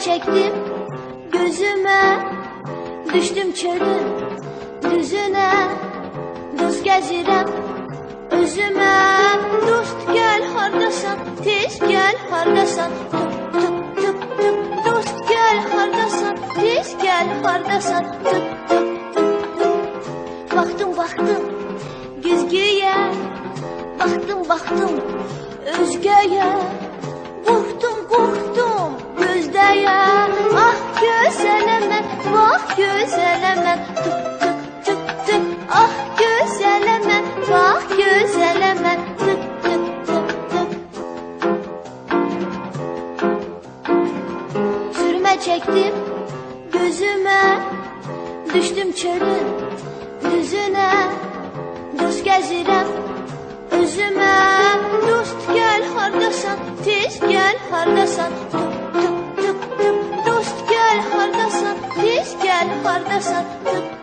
çektim gözüme. Düştüm çölün düzüne. Dost gezirem özüme. Dost gel hardasan tez gel hardasan. Tıp tıp tıp tıp. Dost gel hardasan tez gel hardasan. Tıp tıp tıp Baktım baktım güzgüye Baktım baktım özgeye bak gözeleme Tık tık tık tık. Ah gözeleme bak gözeleme Tık tık tık tık. Sürme çektim gözüme. Düştüm çölün düzüne. Dost gezirem özüme. Dost gel hardasan tez gel hardasan Tıp tıp